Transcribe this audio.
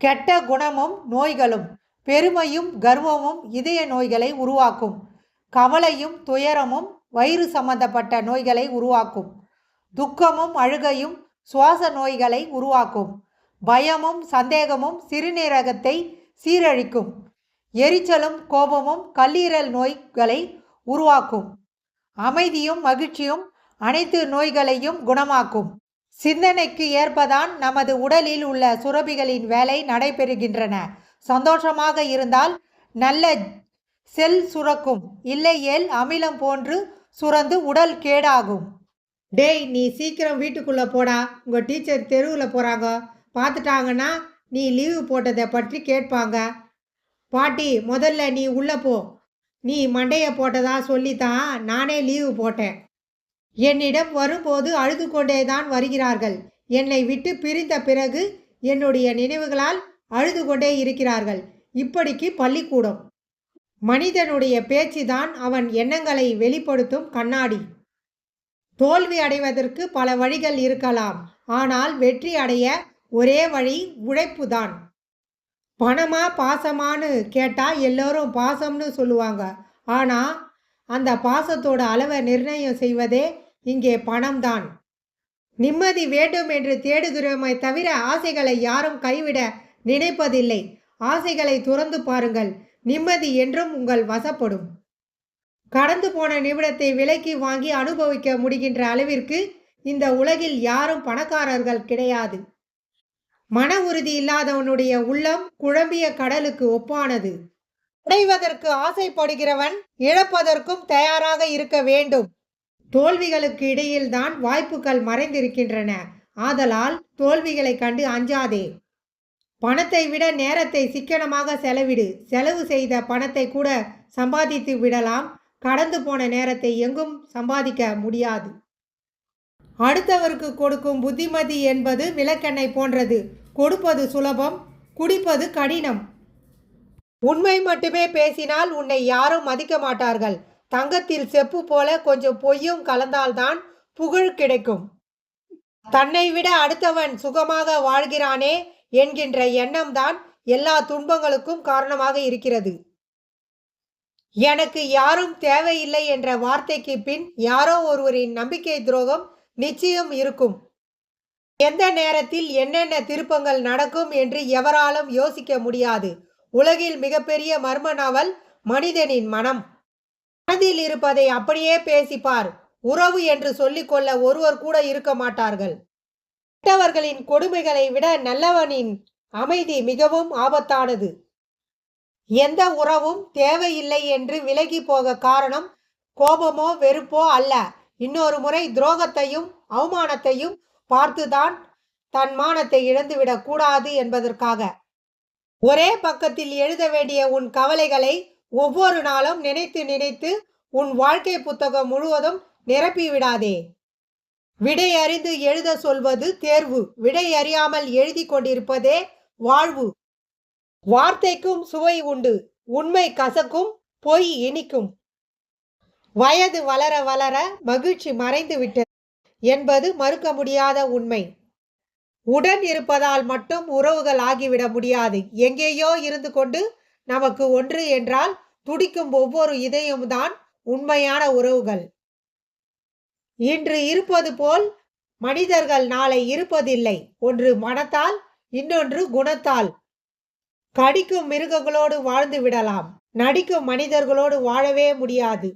கெட்ட குணமும் நோய்களும் பெருமையும் கர்வமும் இதய நோய்களை உருவாக்கும். கவலையும் துயரமும் வயிறு சம்பந்தப்பட்ட நோய்களை உருவாக்கும். துக்கமும் அழுகையும் சுவாச நோய்களை உருவாக்கும். பயமும் சந்தேகமும் சிறுநீரகத்தை சீரழிக்கும். எரிச்சலும் கோபமும் கல்லீரல் நோய்களை உருவாக்கும். அமைதியும் மகிழ்ச்சியும் அனைத்து நோய்களையும் குணமாக்கும். சிந்தனைக்கு ஏற்பதான் நமது உடலில் உள்ள சுரபிகளின் வேலை நடைபெறுகின்றன. சந்தோஷமாக இருந்தால் நல்ல செல் சுரக்கும். இல்லையேல் அமிலம் போன்று சுரந்து உடல் கேடாகும். டேய் நீ சீக்கிரம் வீட்டுக்குள்ளே போடா. உங்கள் டீச்சர் தெருவில் போகிறாங்க பார்த்துட்டாங்கன்னா நீ லீவு போட்டதை பற்றி கேட்பாங்க. பாட்டி முதல்ல நீ உள்ளே போ. நீ மண்டையை போட்டதா சொல்லித்தான் நானே லீவு போட்டேன். என்னிடம் வரும்போது அழுது கொண்டே தான் வருகிறார்கள். என்னை விட்டு பிரிந்த பிறகு என்னுடைய நினைவுகளால் அழுது கொண்டே இருக்கிறார்கள். இப்படிக்கு பள்ளிக்கூடம். மனிதனுடைய பேச்சுதான் அவன் எண்ணங்களை வெளிப்படுத்தும் கண்ணாடி. தோல்வி அடைவதற்கு பல வழிகள் இருக்கலாம். ஆனால் வெற்றி அடைய ஒரே வழி உழைப்புதான். பணமா பாசமான்னு கேட்டால் எல்லோரும் பாசம்னு சொல்லுவாங்க. ஆனால் அந்த பாசத்தோட அளவை நிர்ணயம் செய்வதே இங்கே பணம்தான். நிம்மதி வேண்டும் என்று தேடுகிறோமே தவிர ஆசைகளை யாரும் கைவிட நினைப்பதில்லை. ஆசைகளை துறந்து பாருங்கள். நிம்மதி என்றும் உங்கள் வசப்படும். கடந்து போன நிமிடத்தை விலைக்கு வாங்கி அனுபவிக்க முடிகின்ற அளவிற்கு இந்த உலகில் யாரும் பணக்காரர்கள் கிடையாது. மன உறுதி இல்லாதவனுடைய உள்ளம் குழம்பிய கடலுக்கு ஒப்பானது. அடைவதற்கு ஆசைப்படுகிறவன் இழப்பதற்கும் தயாராக இருக்க வேண்டும். தோல்விகளுக்கு இடையில்தான் வாய்ப்புகள் மறைந்திருக்கின்றன. ஆதலால் தோல்விகளை கண்டு அஞ்சாதே. பணத்தை விட நேரத்தை சிக்கனமாக செலவிடு. செலவு செய்த பணத்தை கூட சம்பாதித்து விடலாம். கடந்து போன நேரத்தை எங்கும் சம்பாதிக்க முடியாது. அடுத்தவருக்கு கொடுக்கும் புத்திமதி என்பது விளக்கெண்ணை போன்றது. கொடுப்பது சுலபம் குடிப்பது கடினம். உண்மை மட்டுமே பேசினால் உன்னை யாரும் மதிக்க மாட்டார்கள். தங்கத்தில் செப்பு போல கொஞ்சம் பொய்யும் கலந்தால்தான் புகழ் கிடைக்கும். தன்னை விட அடுத்தவன் சுகமாக வாழ்கிறானே என்கின்ற எண்ணம்தான் எல்லா துன்பங்களுக்கும் காரணமாக இருக்கிறது. எனக்கு யாரும் தேவையில்லை என்ற வார்த்தைக்கு பின் யாரோ ஒருவரின் நம்பிக்கை துரோகம் நிச்சயம் இருக்கும். எந்த நேரத்தில் என்னென்ன திருப்பங்கள் நடக்கும் என்று எவராலும் யோசிக்க முடியாது. உலகில் மிகப்பெரிய மர்ம நாவல் மனிதனின் மனம். மனதில் இருப்பதை அப்படியே பேசிப்பார் உறவு என்று சொல்லிக்கொள்ள ஒருவர் கூட இருக்க மாட்டார்கள். கெட்டவர்களின் கொடுமைகளை விட நல்லவனின் அமைதி மிகவும் ஆபத்தானது. எந்த உறவும் தேவையில்லை என்று விலகி போக காரணம் கோபமோ வெறுப்போ அல்ல. இன்னொரு முறை துரோகத்தையும் அவமானத்தையும் பார்த்துதான் தன் மானத்தை இழந்துவிடக் கூடாது என்பதற்காக. ஒரே பக்கத்தில் எழுத வேண்டிய உன் கவலைகளை ஒவ்வொரு நாளும் நினைத்து நினைத்து உன் வாழ்க்கை புத்தகம் முழுவதும் நிரப்பி விடாதே. விடை அறிந்து எழுத சொல்வது தேர்வு. விடை அறியாமல் எழுதி கொண்டிருப்பதே வாழ்வு. வார்த்தைக்கும் சுவை உண்டு. உண்மை கசக்கும் பொய் இனிக்கும். வயது வளர வளர மகிழ்ச்சி மறைந்து விட்டது என்பது மறுக்க முடியாத உண்மை. உடன் இருப்பதால் மட்டும் உறவுகள் ஆகிவிட முடியாது. எங்கேயோ இருந்து கொண்டு நமக்கு ஒன்று என்றால் துடிக்கும் ஒவ்வொரு இதயம்தான் உண்மையான உறவுகள். இன்று இருப்பது போல் மனிதர்கள் நாளை இருப்பதில்லை. ஒன்று மனத்தால் இன்னொன்று குணத்தால். கடிக்கும் மிருகங்களோடு வாழ்ந்து விடலாம். நடிக்கும் மனிதர்களோடு வாழவே முடியாது.